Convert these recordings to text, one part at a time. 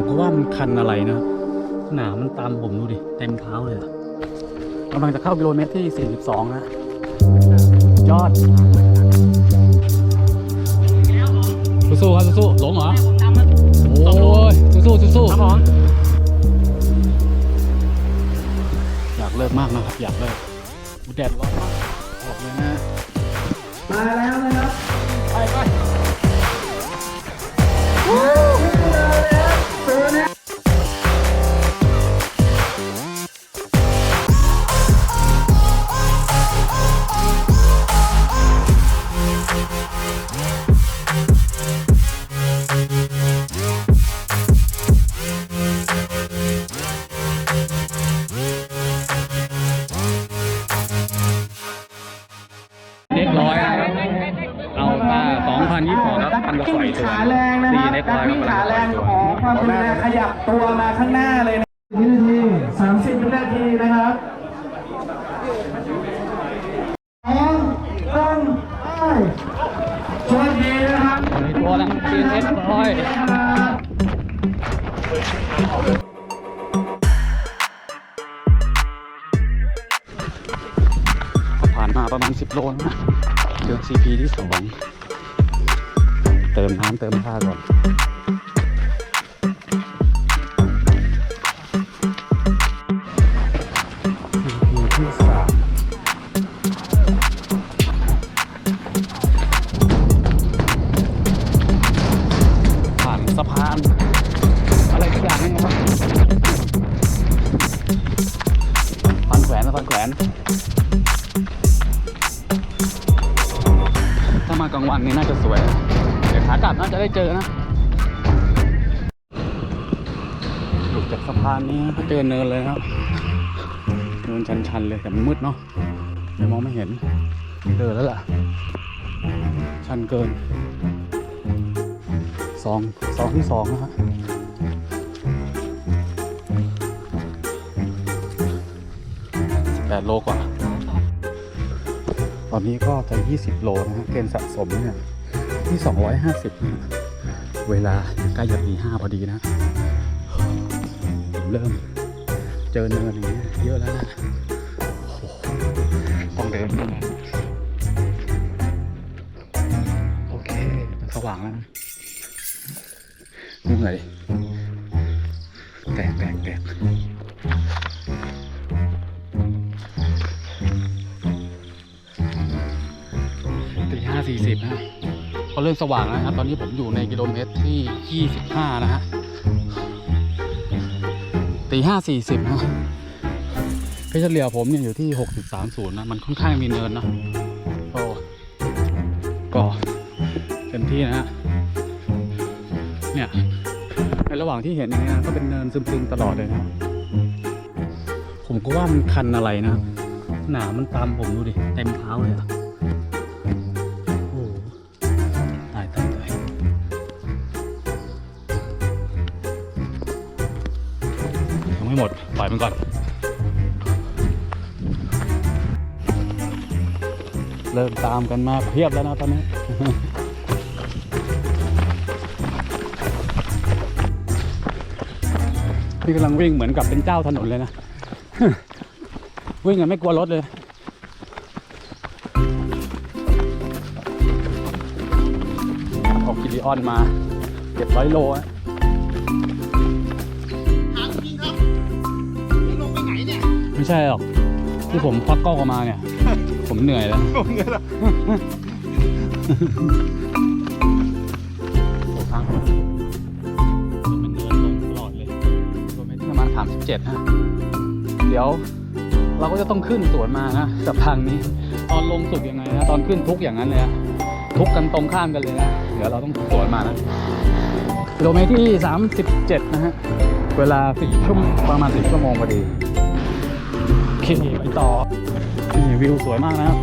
ผมก็ว่ามันคันอะไรนะหนามันตามผมดูดิ เต็มเท้าเลยอะกำลังจะเข้ากิโลเมตรที่ 42 นะ ยอด สู้ๆครับสู้ๆหลงเหรอ โอ้ยสู้ๆสู้ๆครับผมอยากเลิกมากนะครับ อยากเลิกอุ๊ยแดดร้อนมากออกเลยนะ มาแล้วนะ มาประมาณ 10 โลแล้วนะเจอ CP ที่สองเติมน้ำเติมท่าก่อน เจอเนินเลยครับ เนินชันๆเลยแต่มันมืดเนาะเดี๋ยวมองไม่เห็นเดินแล้วล่ะ ชันเกินสองสองที่สองนะฮะแปดโลกว่า ตอนนี้ก็จะ 20 โลนะฮะ เกณฑ์สะสมเนี่ยที่ 250นะฮะเวลาใกล้จะตีห้าพอดีนะผมเริ่ม เจอเนินอย่างเงี้ยเยอะแล้วนะโอ้โหต้องเดินขึ้นมาโอเคสว่างแล้วนะเหนื่อยแตกแตกแตกตีห้าสี่สิบนะเขาเริ่มสว่างแล้วครับ ตอนนี้ผมอยู่ในกิโลเมตรที่ยี่สิบห้านะฮะ ตีห้าสี่สิบนะเพชรเฉลี่ยผมเนี่ยอยู่ที่หกสิบสามศูนย์นะ มันค่อนข้างมีเนินนะโอ้ก็เต็มที่นะฮะเนี่ย ในระหว่างที่เห็นอย่างเงี้ยก็เป็นเนินซึมๆตลอดเลยนะผมก็ว่ามันคันอะไรนะ หนามันตามผมดูดิ เต็มเท้าเลยอะ ไม่หมด ปล่อยมันก่อน เริ่มตามกันมาเพียบแล้วนะตอนนี้พี่กำลังวิ่งเหมือนกับเป็นเจ้าถนนเลยนะ วิ่งกันไม่กลัวรถเลยเอากิลิออนมาเจ็ดร้อยโลอะ ไม่ใช่หรอก ที่ผมควักกล้องออกมาเนี่ย ผมเหนื่อยแล้วลงเนี่ยเหรอโอ้ทางมันเนินลงตลอดเลยกิโลเมตรที่ประมาณ37ฮะเดี๋ยวเราก็จะต้องขึ้นสวนมานะกับทางนี้ ตอนลงสุดยังไงนะตอนขึ้นทุกอย่างนั้นเลยนะทุกกันตรงข้ามกันเลยนะเดี๋ยวเราต้องสวนมานะกิโลเมตรที่ 37 นะฮะ เวลา4ชั่วโมงประมาณ10ชั่วโมงพอดีโอเค ไปต่อนี่วิวสวยมากนะครับ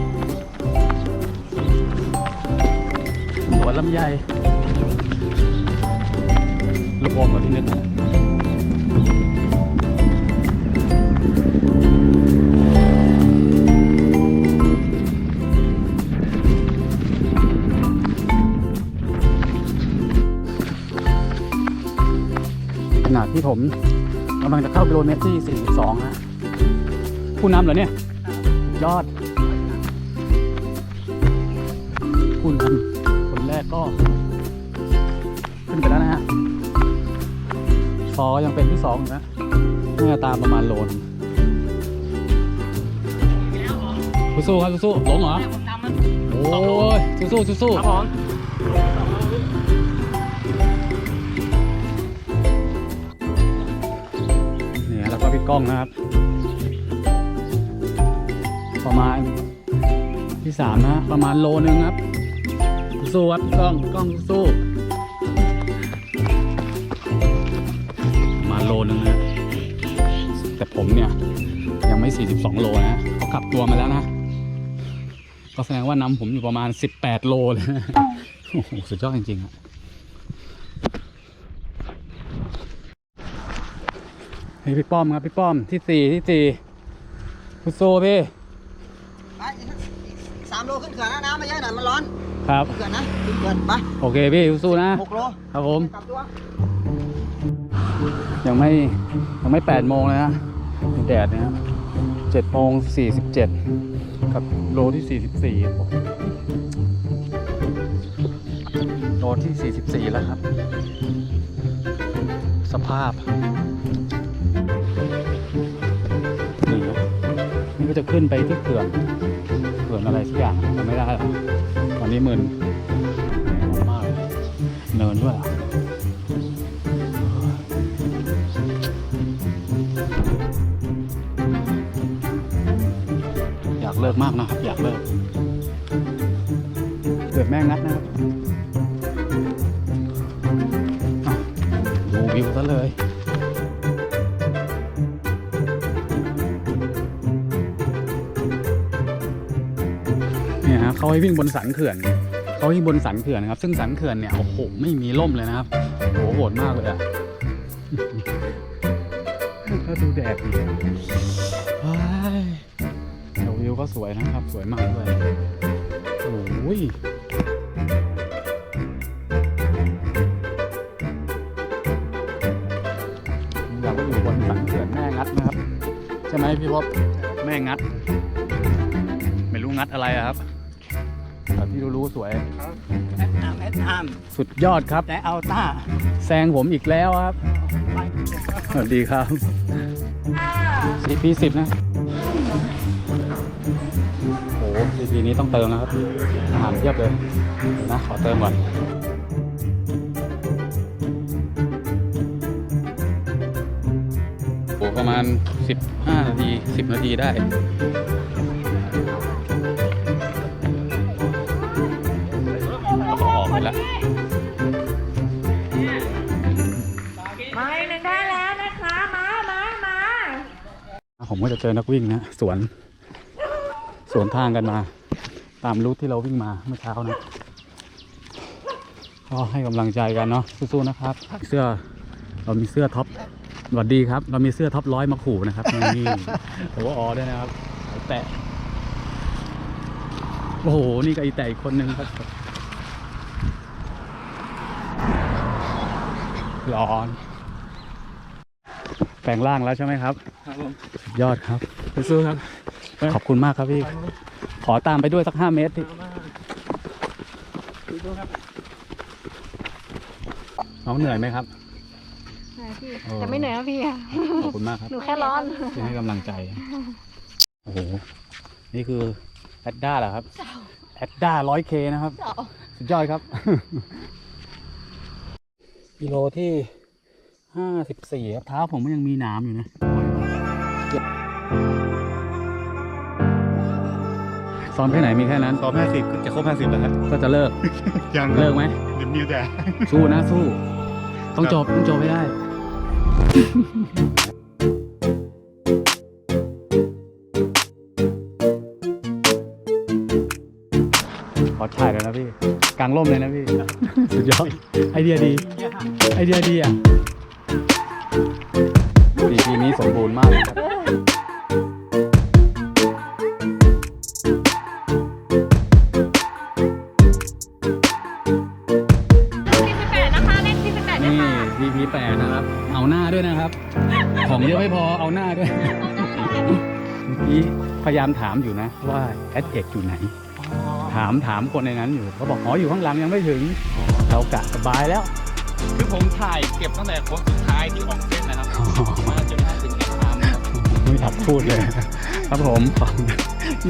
สวนลำไยลูกอมกับที่นึกนะณะที่ผมกำลังจะเข้ากิโลเมตรที่ 42ฮะ ผู้นำเหรอเนี่ย ยอดผู้นำคนแรกก็ ขึ้นไปแล้วนะฮะซอยังเป็นที่สองอยู่นะน่าจะตามประมาณโลนงสู้ๆครับสู้ๆหลงเหรอโอ้ยสู้ๆสู้ๆครับผมนี่แล้วก็พี่ก้องนะครับ ประมาณที่สามนะประมาณโลนึงครับ สู้ครับพี่ก้องพี่ก้องสู้ประมาณโลนึงนะแต่ผมเนี่ยยังไม่ 42 โลนะเขากลับตัวมาแล้วนะ ก็แสดงว่านำผมอยู่ประมาณ 18 โลเลยนะโอ้โหสุดยอดจริงๆอะเฮ้ยพี่ป้อมครับพี่ป้อมที่สี่ที่สี่ฟุตโซพี่ ไปอีกสามโลขึ้นเขื่อนนะน้ำไม่เยอะหน่อยมันร้อนครับ เขื่อนนะขึ้นเขื่อนไปโอเคพี่สู้ๆนะ หกโลครับผม กลับตัว ยังไม่ยังไม่แปดโมงเลยนะมีแดดนะครับเจ็ดโมงสี่สิบเจ็ดกับโลที่สี่สิบสี่โลที่สี่สิบสี่แล้วครับ สภาพ นี่ครับนี่ก็จะขึ้นไปที่เขื่อน เขื่อนอะไรสักอย่างจำไม่ได้ล้วตอนนี้มึนมากเลยเนินด้วยอยากเลิกมากนะครับ อยากเลิกเกิดแม่งัดนะครับดูวิวซะเลย ให้วิ่งบนสันเขื่อนเขาวิ่งบนสันเขื่อนนะครับ ซึ่งสันเขื่อนเนี่ยโอ้โหไม่มีร่มเลยนะครับโอ้โหโหดมากเลยอะถ้าดูแดดดิว้ายแต่วิวก็สวยนะครับ สวยมากเลยโอ้ยเราก็อยู่บนสันเขื่อนแม่งัดนะครับ ใช่ไหมพี่พบแม่งัด ไม่รู้งัดอะไรอะครับ แต่ที่รู้ๆสวย แอดน้ำแอดน้สุดยอดครับำแต่เอาต้าแซงผมอีกแล้วครับ สวัสดีครับ CP สิบนะ โอ้โห CP นี้ต้องเติมแล้วครับ อาหารเทียบเลยเดี๋ยวนะ ขอเติมก่อนโอ้ประมาณ 15 นาที 10 นาทีได้ ผมก็จะเจอนักวิ่งนะสวน สวนทางกันมา ตามรูทที่เราวิ่งมาเมื่อเช้านะก็ให้กำลังใจกันเนาะสู้ๆนะครับ เสื้อเรามีเสื้อท็อปสวัสดีครับ เรามีเสื้อท็อปร้อยมาขู่นะครับนี่โอ้ออด้วยนะครับแตะโอ้โหนี่ก็ไอแตะอีกคนนึงครับร้อน แปลงร่างแล้วใช่ไหมครับสุดยอดครับ สู้ๆครับ ขอบคุณมากครับพี่ ขอตามไปด้วยสักห้าเมตรพี่น้องเหนื่อยไหมครับพี่เออ แต่ไม่เหนื่อยนะพี่อะขอบคุณมากครับหนูแค่ร้อน ที่ให้กำลังใจ โอ้โห นี่คือแอดด้าเหรอครับ แอดด้าร้อยเคนะครับ สุดยอดครับ กิโลที่ ห้าสิบสี่ครับเท้าผมก็ยังมีหน้ำอยู่นะซ้อมแค่ไหนมีแค่นั้นสองห้าสิบจะครบห้าสิบแล้วครับก็จะเลิกยังเลิกไหมเดี๋ยวมีแต่สู้นะสู้ ต้องจบต้องจบให้ได้ขอถ่ายเลยนะพี่กลางร่มเลยนะพี่ สุดยอดไอเดียดี ไอเดียดีอะปีปี นี้สมบูรณ์มากเลยครับ48นะคะเลข48นะนี่คะ VP8 นะครับ เอาหน้าด้วยด้วยนะครับ ของเยอะไม่พอเอาหน้าด้วยเมื่อกี้พยายามถามอยู่นะ ว่าแอดเอกอยู่ไหน ถามถามคนในนั้นอยู่เขาบอกอ๋ออยู่ข้างหลังยังไม่ถึง เรากะสบายแล้ว คือผมถ่ายเก็บตั้งแต่โค้งสุดท้ายที่ออกเส้นนะครับ ม่อยากพูดเลย ครับผมขอบคุณ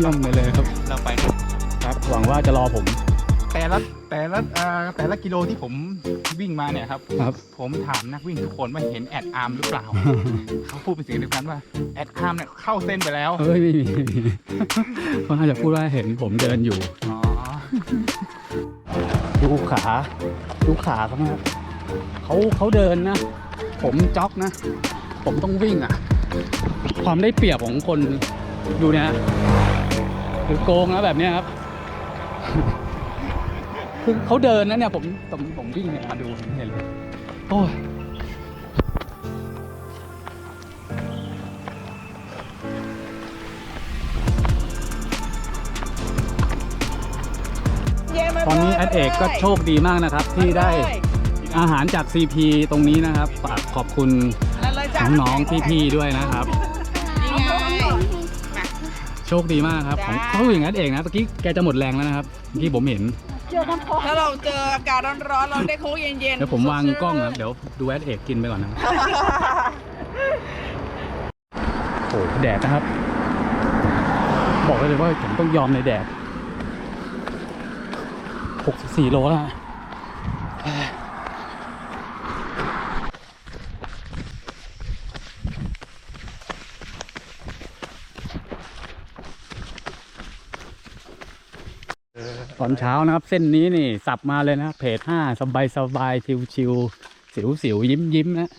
เย่อมไปเลยครับ เราไปครับครับ หวังว่าจะรอผม แต่ละแต่ละเอ่อแต่ละกิโลที่ผมวิ่งมาเนี่ยครับ ครับ ผมถามนักวิ่งทุกคนว่าเห็นแอดอาร์มหรือเปล่า เขาพูดเป็นเสียงเดียวกันว่าแอดอาร์มเนี่ยเข้าเส้นไปแล้วเอ้ยไม่มีไม่มีเขาน่าจะพูดว่าเห็นผมเดินอยู่อ๋อดูขาดูขาเขานะครับเขาเขาเดินนะ ผมจ็อกนะ ผมต้องวิ่งอะ ความได้เปรียบของคนดูเนี่ยคือโกงนะแบบเนี้ยครับคือเขาเดินนะเนี่ยผมผมผมวิ่งเนี่ยมาดูเห็นเลยโอ้ยตอนนี้แอดเอกก็โชคดีมากนะครับ ที่ได้อาหารจาก CP ตรงนี้นะครับ ฝากขอบคุณ น้องๆพี่ๆด้วยนะครับ นี่ไงโชคดีมากครับของเขาอย่างนั้นเองนะเมื่อกี้แกจะหมดแรงแล้วนะครับเมื่อกี้ผมเห็นถ้าเราเจออากาศร้อนๆเราได้โค้กเย็นๆเดี๋ยวผมวางกล้องนะเดี๋ยวดูแอดเอกกินไปก่อนนะโอ้โหแดดนะครับ บอกเลยว่าผมต้องยอมในแดด 64 โลแล้ว อนเช้านะครับ เส้นนี้นี่สับมาเลยนะเพจห้าสบายสบายชิวชิวสิวสิวยิ้มยิ้มนะ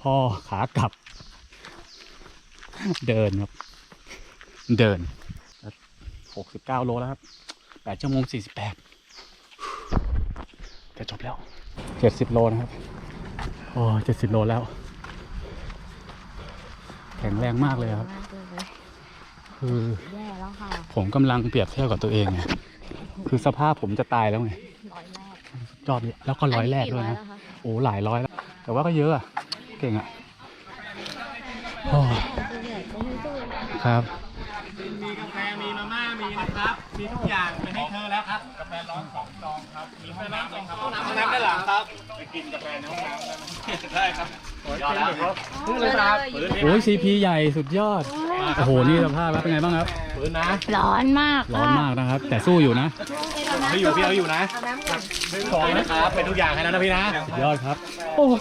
พอขากลับ เดินครับ เดินหกสิบเก้าโลแล้วครับแปดชั่วโมงสี่สิบแปดจะจบแล้วเจ็ดสิบโลนะครับ โอ้เจ็ดสิบโลแล้ว แข็งแรงมากเลยครับ คือแย่แล้วค่ะผมกำลังเปรียบเทียบกับตัวเองไงคือสภาพผมจะตายแล้วไงร้อยแรกยอดเลยแล้วก็ร้อยแรกด้วยนะโอ้หลายร้อยแล้วแต่ว่าก็เยอะอะเก่งอะโอ้ครับ มีกาแฟมีมาม่ามีนะครับ มีทุกอย่างไปให้เธอแล้วครับ กาแฟร้อนสองซองครับ มีห้องน้ำไหมครับห้องน้ำห้องน้ำด้านหลังครับ ไปกินกาแฟในห้องน้ำได้ไหมได้ครับยอดแล้วฟื้นเลยครับฟื้นโอ้ยซีพีใหญ่สุดยอด โอ้โห นี่สภาพเป็นไงบ้างครับฟื้นนะร้อนมากร้อนมากนะครับ แต่สู้อยู่นะไม่อยู่พี่เอาอยู่นะของนะครับเป็นทุกอย่างให้แล้วนะพี่นะสุดยอดครับ โอ้ย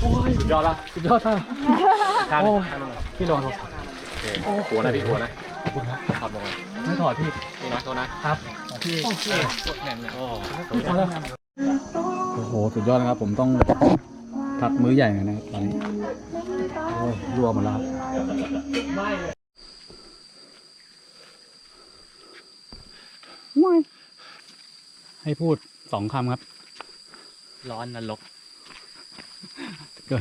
โอ้ยสุดยอดละสุดยอดท่านโอ้ยพี่ลองดูหัวนะพี่หัวนะไม่ถอดพี่นี่นะโทษนะครับพี่กดแน่นเลยโอ้โอ้โหสุดยอดนะครับผมต้อง พักมื้อใหญ่หน่อยนะครับตอนนี้โอ้ยรัวหมดแล้วครับให้พูดสองคำครับ ร้อนนรกก็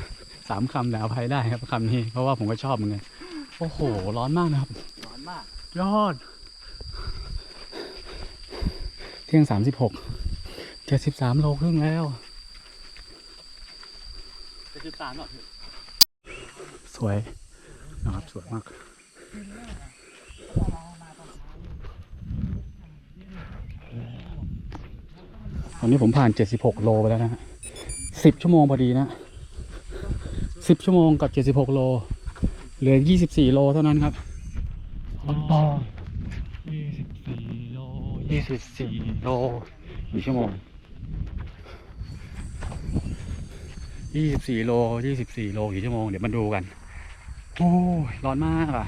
สามคำแต่อภัยได้ครับคำนี้ เพราะว่าผมก็ชอบเหมือนกันโอ้โห ร้อนมากนะครับ ร้อนมาก ยอด เที่ยงสามสิบหกเจ็ดสิบสามโลครึ่งแล้วจะ คือตาหรอสวยนะครับสวยมากตอนนี้ผมผ่าน 76 โลไปแล้วนะฮะ10 ชั่วโมงพอดีนะ 10 ชั่วโมงกับ 76 โล เหลือ 24 โลเท่านั้นครับอ๋อ24 โล 24 โลกี่ชั่วโมง 24โล24โลกี่ชั่วโมง เดี๋ยวมาดูกัน โอ้ยร้อนมากอะ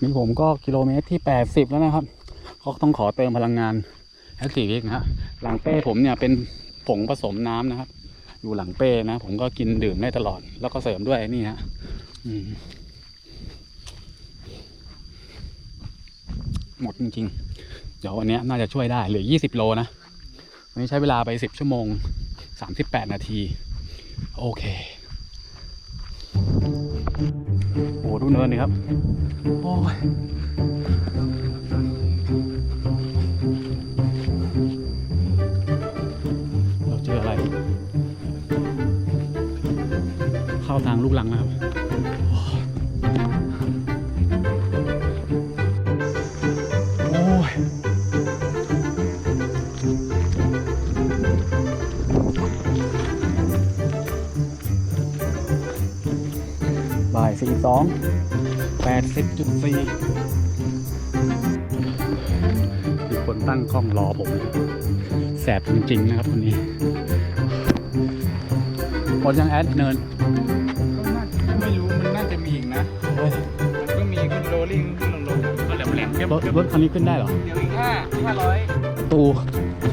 นี่ผมก็กิโลเมตรที่80แล้วนะครับ ก็ต้องขอเติมพลังงานแอคทีวิกนะฮะหลังเป้ผมเนี่ยเป็นผงผสมน้ำนะครับ อยู่หลังเป้นะ ผมก็กินดื่มได้ตลอด แล้วก็เสริมด้วยนี่ฮะหมดจริงๆ เดี๋ยววันนี้น่าจะช่วยได้เหลือ20โลนะ นนี้ใช้เวลาไป 10 ชั่วโมง 38 นาที โอเค โอ้ดูเนินนี่ครับ โอ้ยเราเจออะไร เข้าทางลูกหลังนะครับ จุดสี่มีคนตั้งกล้องรอผม แสบจริง ๆ นะครับวันนี้หมดยังแอดเนิน ไม่รู้ มันน่าจะมีอีกนะเฮ้ยมันก็มีขึ้นโรลลิ่งขึ้นลงลงก็แหลมแหลมเทียบรถรถคันนี้ขึ้นได้เหรอ เดี๋ยวอีกห้าห้าร้อยประตู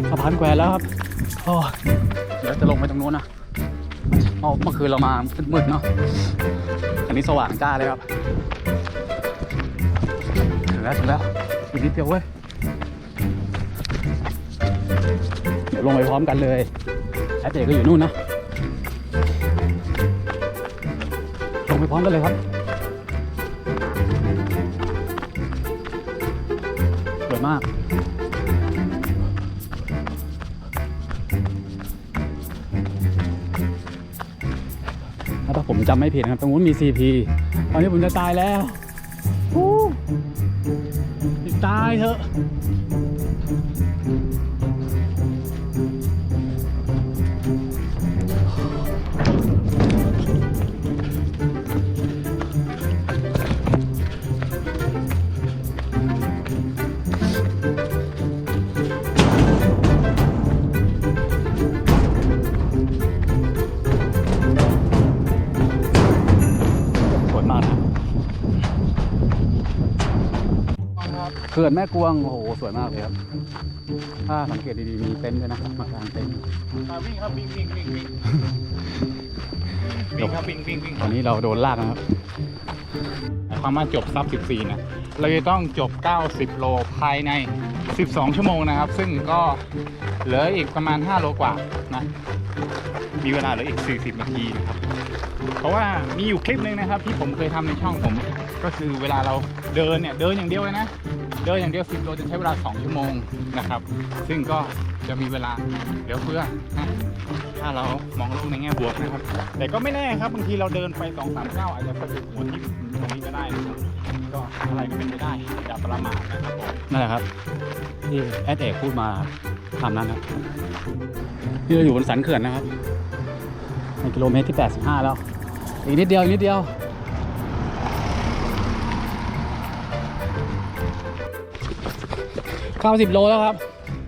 สะพานแควแล้วครับโอ้เดี๋ยวจะลงไปตรงนู้นนะ เอาเมื่อคืนเรามามืดๆเนาะอันนี้สว่างจ้าเลยครับ ถึงแล้วถึงแล้วอีกนิดเดียวเว้ย เดี๋ยวลงไปพร้อมกันเลยแอดเอกก็อยู่นู่นนะ ลงไปพร้อมกันเลยครับำไม่ผิดนะครับ ตรงนู้นมี CP ตอนนี้ผมจะตายแล้วฮู้ตายเถอะ ขื่อนแม่กวงโอ้โหสวยมากเลยครับ ถ้าสังเกตดีๆมีเต็นท์ด้วยนะมากางเต็นท์มาวิ่งครับวิ่งวิ่งวิ่งวิ่งวิ่งครับวิ่งวิ่งวิ่งตอนนี้เราโดนลากนะครับหมายความว่าจบซับ 14 นะ เราจะต้องจบ 90 โลภายใน 12 ชั่วโมงนะครับ ซึ่งก็เหลืออีกประมาณ 5 โลกว่านะ มีเวลาเหลืออีก 40 นาทีนะครับ เพราะว่ามีอยู่คลิปหนึ่งนะครับ ที่ผมเคยทำในช่องผม ก็คือเวลาเราเดินเนี่ย เดินอย่างเดียวเลยนะ เดินอย่างเดียว10โลจะใช้เวลา 2 ชั่วโมงนะครับ ซึ่งก็จะมีเวลาเหลือเฟือนะถ้าเรามองโลกในแง่บวกนะครับ แต่ก็ไม่แน่ครับบางทีเราเดินไปสองสามก้าอาจจะสะดุดหัวที่ตรงนี้ก็ได้นะครับก็อะไรก็เป็นไปได้อย่าประมาทนะครับผมนั่นแหละครับ ที่แอดเอกพูดมาทำนั้นครับนี่เราอยู่บนสันเขื่อนนะครับในกิโลเมตรที่ 85 แล้ว อีกนิดเดียวอีกนิดเดียว 90โลแล้วครับ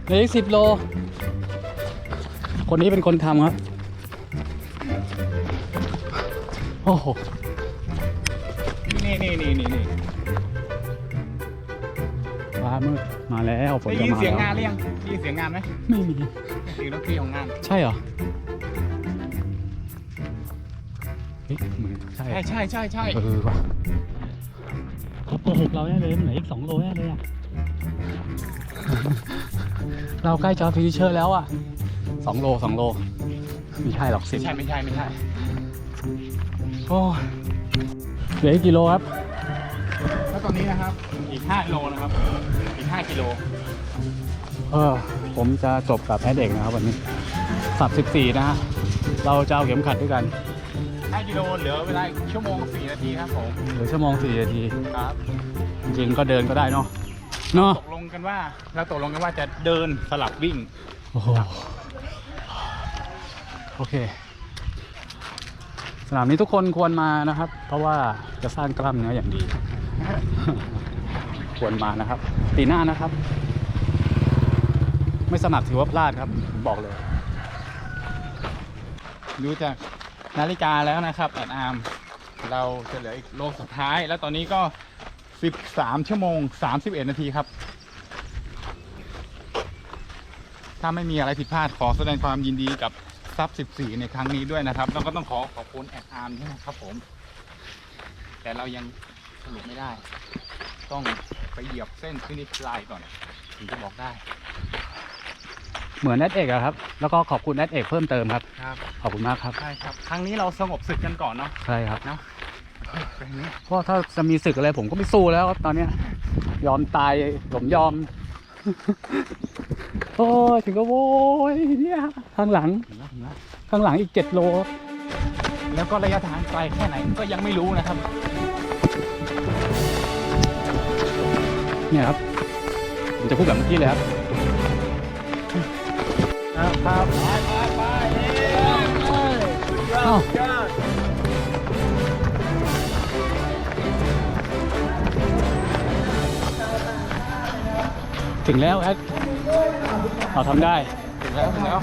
เหลืออีก10โล คนนี้เป็นคนทำครับ โอ้โห นี่นี่นี่นี่นี่ฟ้ามืดมาแล้วฝนได้จะยินมาเสียงแล้วงานหรือยังได้ยินเสียงงานไหมไม่มี เสียงดนตรีของงาน ใช่เหรอเฮ้ยเหมือนใช่ใช่ใช่ใช่ใช่เออว่ะเขาโกหกเราแน่เลยมันเหลืออีกสองโลแน่เลยอะ เราใกล้จอฟิวเชอร์แล้วอะสองโลสองโล ไม่ใช่หรอกสิไม่ใช่ไม่ใช่ไม่ใช่โอ้ยเหลืออีกกี่โลครับ แล้วตอนนี้นะครับ อีก5กิโลนะครับ อีก5กิโล เออ ผมจะจบกับแอดเอกนะครับวันนี้สับสิบสี่นะฮะ เราจะเอาเข็มขัดด้วยกัน5กิโลเหลือเวลาอีกชั่วโมง4นาทีครับผม เหลือชั่วโมงสี่นาที ครับ จริงๆก็เดินก็ได้เนาะ เนาะต กลงกันว่าเราตกลงกันว่าจะเดินสลับวิ่ง โอ้โห โอเค สนามนี้ทุกคนควรมานะครับ เพราะว่าจะสร้างกล้ามเนื้ออย่างดี ควรมานะครับ ปีหน้านะครับ ไม่สมัครถือว่าพลาดครับผมบอกเลย ดูจากนาฬิกาแล้วนะครับแอนอาร์มเราจะเหลืออีกโลสุดท้าย แล้วตอนนี้ก็ 13 ชั่วโมง 31 นาทีครับ ถ้าไม่มีอะไรผิดพลาดขอแสดงความยินดีกับซับ14 ในครั้งนี้ด้วยนะครับแล้วก็ต้องขอขอบคุณแอนอาร์มด้วยนะครับผม แต่เรายังสรุปไม่ได้ ต้องไปเหยียบเส้นฟินิชไลน์ก่อนถึงจะบอกได้เหมือนแอดเอกอะครับ แล้วก็ขอบคุณแอดเอกเพิ่มเติมครับ ครับขอบคุณมากครับ ใช่ครับ ครั้งนี้เราสงบศึกกันก่อนเนาะใช่ครับเนาะเป็นอย่างนี้เพราะถ้าจะมีศึกอะไรผมก็ไม่สู้แล้วครับตอนเนี้ยยอมตายผมยอม โอ้ยถึงก็โว้ยเนี่ยข้างหลังข้างหลังอีกเจ็ดโล แล้วก็ระยะทางไกลแค่ไหนก็ยังไม่รู้นะครับ เนี่ยครับผมจะพูดแบบเมื่อกี้เลยครับครับไปไปไปเอ้าถึงแล้วครับ เราทำได้ถึงแล้วถึงแล้ว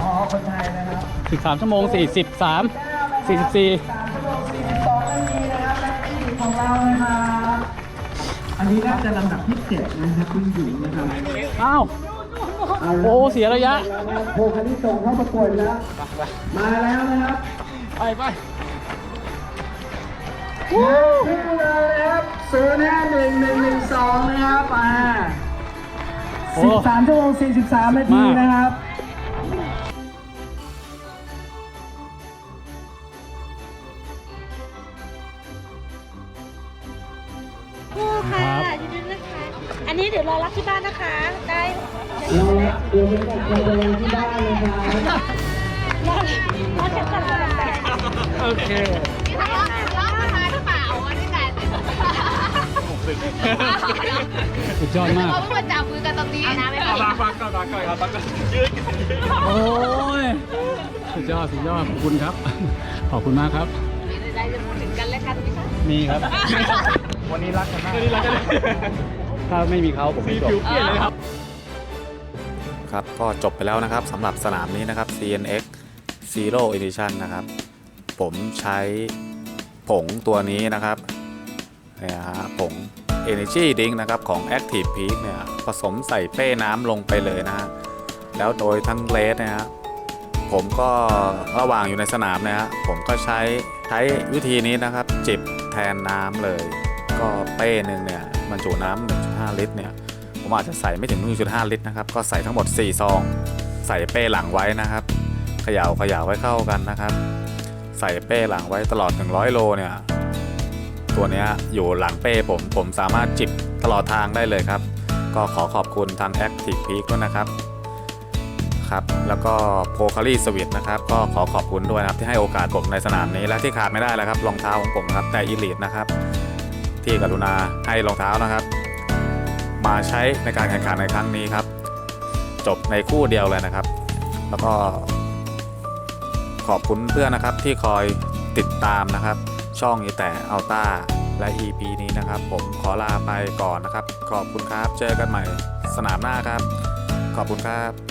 อ๋อคนไทยนะครับสิบสามชั่วโมงสี่สิบสามสี่สิบสี่3ชั่วโมง42นาทีนะครับและที่ของเรานะครับอันนี้น่าจะลำดับที่เจ็ดนะครับคุณหญิงนะครับอ้าวาละโอ้เสียระยะโพคันที่ส่งเข้าประกวดแล้วมาแล้วนะครับ ไปไปขึ้นเลยนะครับศูนย์ห้าหนึ่งหนึ่งหนึ่งสองนะครับอ่า โอ้สิบสามชั่วโมงสี่สิบสามนาทีมากนะครับ คู่ค่ะยินดีด้วยนะคะ อันนี้เดี๋ยวรอรับที่บ้านนะคะ ได้เราเดี๋ยวไปกับเราที่บ้านเลยครับรอรอเช็คก่อนรอรับโอเค สุดยอดมาก เราเพิ่งมาจับมือกันตรงนี้นะไม่เอาผิดบางบางก่อนบางก่อนครับบางก่อนยืดโอ้ยสุดยอดสุดยอดขอบคุณครับ ขอบคุณมากครับได้จะพูดถึงกันและกันไหมคะมีครับ วันนี้รักกันมากวันนี้รักกันถ้าไม่มีเขาผมไม่จบผิวเปลี่ยนเลยครับ ครับก็จบไปแล้วนะครับสำหรับสนามนี้นะครับ CNX Zero Edition นะครับ ผมใช้ผงตัวนี้นะครับ เนี่ยฮะผง Energy Drink นะครับของ Active Peak เนี่ยผสมใส่เป้น้ำลงไปเลยนะฮะแล้วโดยทั้งเลสนะฮะผมก็ระหว่างอยู่ในสนามนะฮะผมก็ใช้ใช้วิธีนี้นะครับ จิบแทนน้ำเลย ก็เป้หนึ่งเนี่ยบรรจุน้ำ1.5 ลิตรเนี่ยผมอาจจะใส่ไม่ถึง 1.5 ลิตรนะครับ ก็ใส่ทั้งหมด 4 ซอง ใส่เป้หลังไว้นะครับเขย่าเขย่าไว้เข้ากันนะครับ ใส่เป้หลังไว้ตลอด 100 โลเนี่ย ตัวนี้อยู่หลังเป้ผมผมสามารถจิบตลอดทางได้เลยครับ ก็ขอขอบคุณทาง Active Peak ด้วยนะครับครับแล้วก็โพคารีสวิตนะครับ ก็ขอขอบคุณด้วยนะครับ ที่ให้โอกาสผมในสนามนี้และที่ขาดไม่ได้แล้วครับรองเท้าของผมครับแต่อีลิทนะครับ ที่กรุณาให้รองเท้านะครับ มาใช้ในการแข่งขันในครั้งนี้ครับ จบในคู่เดียวเลยนะครับ แล้วก็ขอบคุณเพื่อนนะครับที่คอยติดตามนะครับ ช่องอีแต่อัลต้าและ EP นี้นะครับ ผมขอลาไปก่อนนะครับ ขอบคุณครับ เจอกันใหม่สนามหน้าครับ ขอบคุณครับ